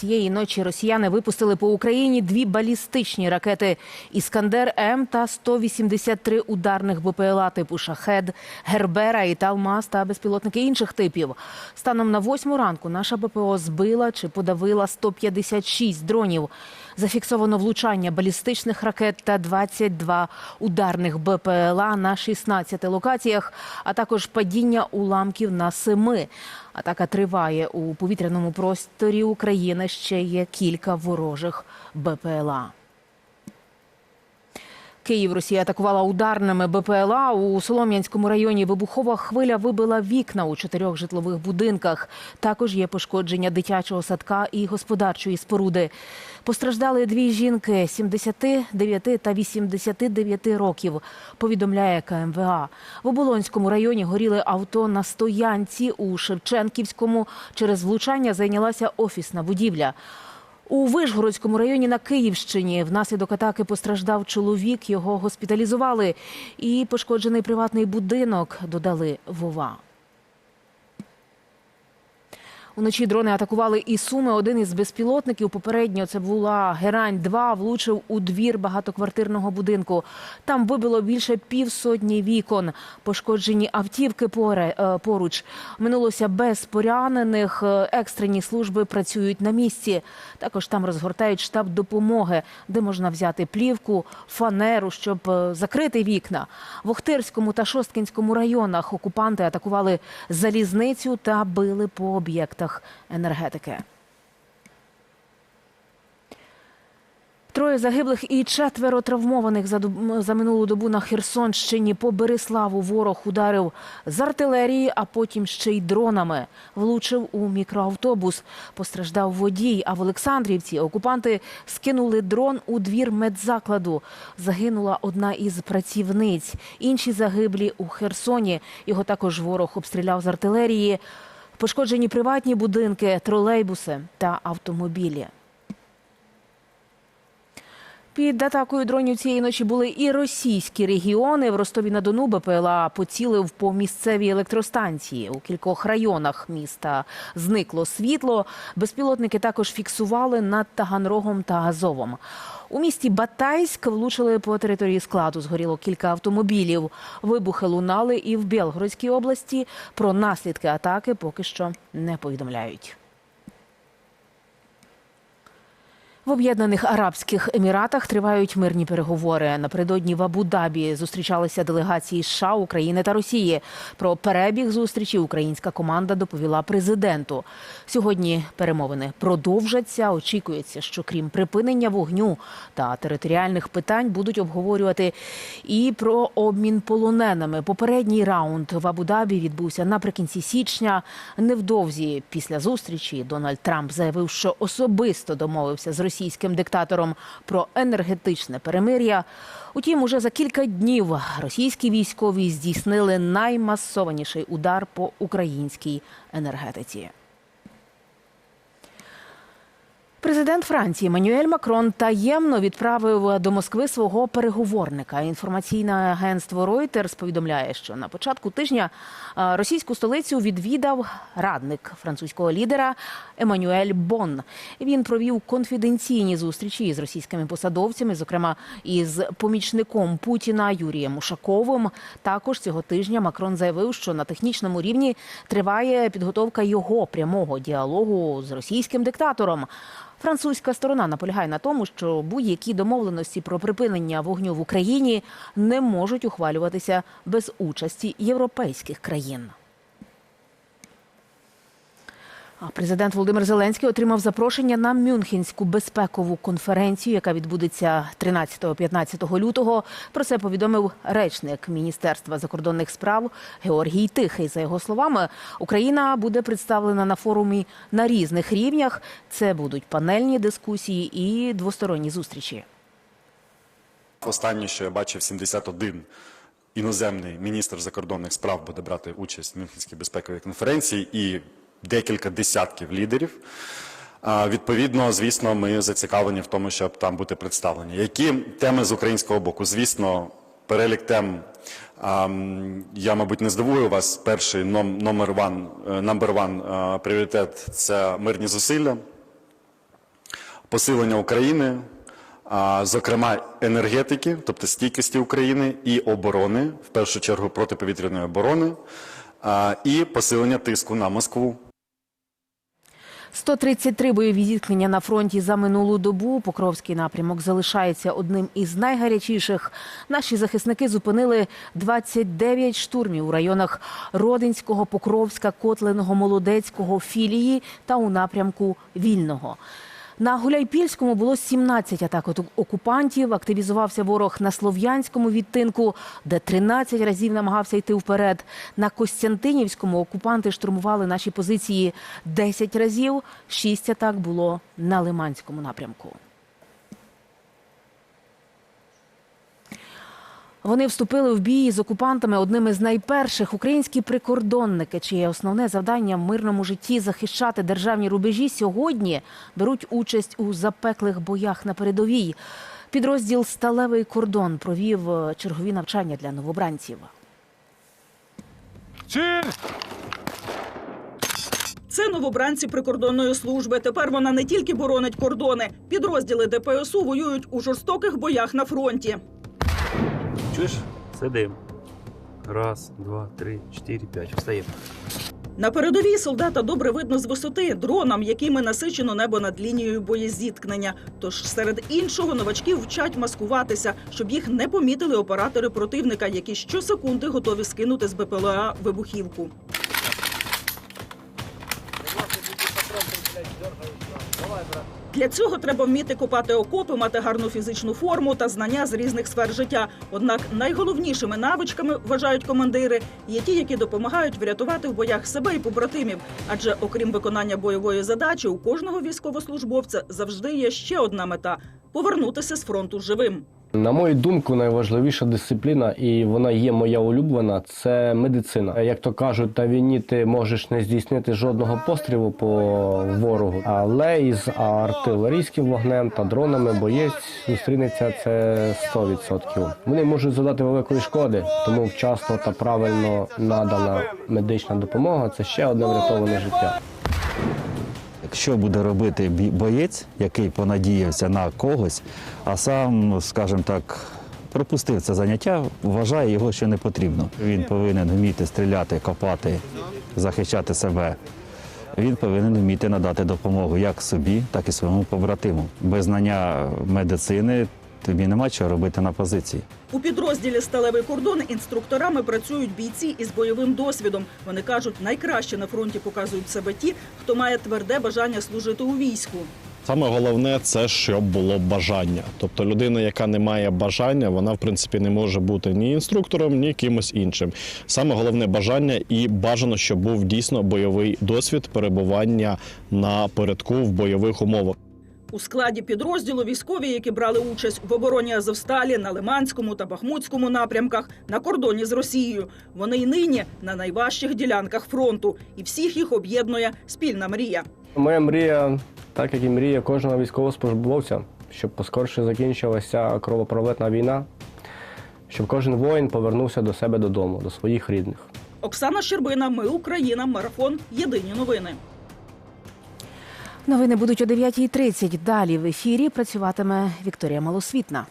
Цієї ночі росіяни випустили по Україні дві балістичні ракети Іскандер М та 183 ударних БПЛА типу Шахед, Гербера і Талмаз та безпілотники інших типів. Станом на восьму ранку наша БПО збила чи подавила 156 дронів. Зафіксовано влучання балістичних ракет та 22 ударних БПЛА на 16 локаціях, а також падіння уламків на семи. Атака триває у повітряному просторі України. Ще є кілька ворожих БПЛА. Київ Росія атакувала ударними БПЛА у Солом'янському районі. Вибухова хвиля вибила вікна у чотирьох житлових будинках. Також є пошкодження дитячого садка і господарчої споруди. Постраждали дві жінки 79 та 89 років. Повідомляє КМВА. В Оболонському районі горіли авто на стоянці. У Шевченківському через влучання зайнялася офісна будівля. У Вишгородському районі на Київщині внаслідок атаки постраждав чоловік. Його госпіталізували. І пошкоджений приватний будинок додали Вова. Уночі дрони атакували і Суми. Один із безпілотників попередньо це була Герань 2 влучив у двір багатоквартирного будинку. Там вибило більше півсотні вікон. Пошкоджені автівки е, поруч. Минулося без поранених. Е, Екстрені служби працюють на місці. Також там розгортають штаб допомоги, де можна взяти плівку, фанеру, щоб е, закрити вікна. В Охтирському та Шосткінському районах окупанти атакували залізницю та били по об'єктах енергетики. Троє загиблих і четверо травмованих за, доб- за минулу добу на Херсонщині. По Береславу ворог ударив з артилерії, а потім ще й дронами. Влучив у мікроавтобус. Постраждав водій. А в Олександрівці окупанти скинули дрон у двір медзакладу. Загинула одна із працівниць. Інші загиблі у Херсоні. Його також ворог обстріляв з артилерії. Пошкоджені приватні будинки, тролейбуси та автомобілі. Під атакою дронів цієї ночі були і російські регіони. В Ростові-на-Дону БПЛА поцілив по місцевій електростанції. У кількох районах міста зникло світло. Безпілотники також фіксували над Таганрогом та Азовом. У місті Батайськ влучили по території складу. Згоріло кілька автомобілів. Вибухи лунали і в Білгородській області. Про наслідки атаки поки що не повідомляють. В Об'єднаних Арабських Еміратах тривають мирні переговори. Напередодні в Абу-Дабі зустрічалися делегації США, України та Росії. Про перебіг зустрічі українська команда доповіла президенту. Сьогодні перемовини продовжаться. Очікується, що крім припинення вогню та територіальних питань будуть обговорювати і про обмін полоненими. Попередній раунд в Абу-Дабі відбувся наприкінці січня. Невдовзі після зустрічі Дональд Трамп заявив, що особисто домовився з російським диктатором про енергетичне перемир'я. Утім, уже за кілька днів російські військові здійснили наймасованіший удар по українській енергетиці. Президент Франції Манюель Макрон таємно відправив до Москви свого переговорника. Інформаційне агентство Reuters повідомляє, що на початку тижня російську столицю відвідав радник французького лідера Еммануель Бон. Він провів конфіденційні зустрічі з російськими посадовцями, зокрема із помічником Путіна Юрієм Ушаковим. Також цього тижня Макрон заявив, що на технічному рівні триває підготовка його прямого діалогу з російським диктатором. Французька сторона наполягає на тому, що будь-які домовленості про припинення вогню в Україні не можуть ухвалюватися без участі європейських країн. А Президент Володимир Зеленський отримав запрошення на Мюнхенську безпекову конференцію, яка відбудеться 13-15 лютого. Про це повідомив речник Міністерства закордонних справ Георгій Тихий. За його словами, Україна буде представлена на форумі на різних рівнях. Це будуть панельні дискусії і двосторонні зустрічі. Останнє, що я бачив, 71 іноземний міністр закордонних справ буде брати участь в Мюнхенській безпековій конференції і декілька десятків лідерів. Відповідно, звісно, ми зацікавлені в тому, щоб там бути представлені. Які теми з українського боку? Звісно, перелік тем. Я, мабуть, не здивую вас. Перший номер ван, е, number one, е, пріоритет це мирні зусилля. посилення України, зокрема енергетики, тобто стійкості України і оборони, в першу чергу протиповітряної оборони, і посилення тиску на Москву. 133 бойові зіткнення на фронті за минулу добу. Покровський напрямок залишається одним із найгарячіших. Наші захисники зупинили 29 штурмів у районах Родинського, Покровська, Котленого, Молодецького, Філії та у напрямку Вільного. На Гуляйпільському було 17 атак окупантів. Активізувався ворог на Слов'янському відтинку, де 13 разів намагався йти вперед. На Костянтинівському окупанти штурмували наші позиції 10 разів. 6 атак було на Лиманському напрямку. Вони вступили в бій з окупантами одними з найперших українські прикордонники, чиє основне завдання в мирному житті захищати державні рубежі, сьогодні беруть участь у запеклих боях на передовій. Підрозділ Сталевий кордон провів е, чергові навчання для новобранців. Це новобранці прикордонної служби. Тепер вона не тільки боронить кордони. Підрозділи ДПСУ воюють у жорстоких боях на фронті. Чуєш? Сидим. Раз, два, три, чотири, п'ять. Встаємо. На передовій солдата добре видно з висоти дронам, якими насичено небо над лінією боєзіткнення. Тож серед іншого новачків вчать маскуватися, щоб їх не помітили оператори противника, які щосекунди готові скинути з БПЛА вибухівку. Для цього треба вміти копати окопи, мати гарну фізичну форму та знання з різних сфер життя. Однак найголовнішими навичками вважають командири є ті, які допомагають врятувати в боях себе і побратимів. Адже окрім виконання бойової задачі, у кожного військовослужбовця завжди є ще одна мета повернутися з фронту живим. На мою думку, найважливіша дисципліна, і вона є моя улюблена, це медицина. Як то кажуть, на війні ти можеш не здійснити жодного пострілу по ворогу, але із артилерійським вогнем та дронами боєць зустрінеться це 100%. Вони можуть задати великої шкоди, тому вчасно та правильно надана медична допомога це ще одне врятоване життя. Що буде робити боєць, який понадіявся на когось, а сам, скажімо так, пропустив це заняття, вважає його, що не потрібно. Він повинен вміти стріляти, копати, захищати себе. Він повинен вміти надати допомогу як собі, так і своєму побратиму. Без знання медицини тобі нема чого робити на позиції. У підрозділі Сталевий кордон інструкторами працюють бійці із бойовим досвідом. Вони кажуть, найкраще на фронті показують себе ті, хто має тверде бажання служити у війську. Саме головне це щоб було бажання. Тобто людина, яка не має бажання, вона в принципі не може бути ні інструктором, ні кимось іншим. Саме головне бажання і бажано, щоб був дійсно бойовий досвід перебування на передку в бойових умовах. У складі підрозділу військові, які брали участь в обороні Азовсталі на Лиманському та Бахмутському напрямках на кордоні з Росією. Вони й нині на найважчих ділянках фронту, і всіх їх об'єднує спільна мрія. Моя мрія, так як і мрія кожного військовослужбовця, щоб поскорше закінчилася кровопролитна війна, щоб кожен воїн повернувся до себе додому, до своїх рідних. Оксана Щербина, Ми Україна, марафон. Єдині новини. Новини будуть о 9.30. Далі в ефірі працюватиме Вікторія Малосвітна.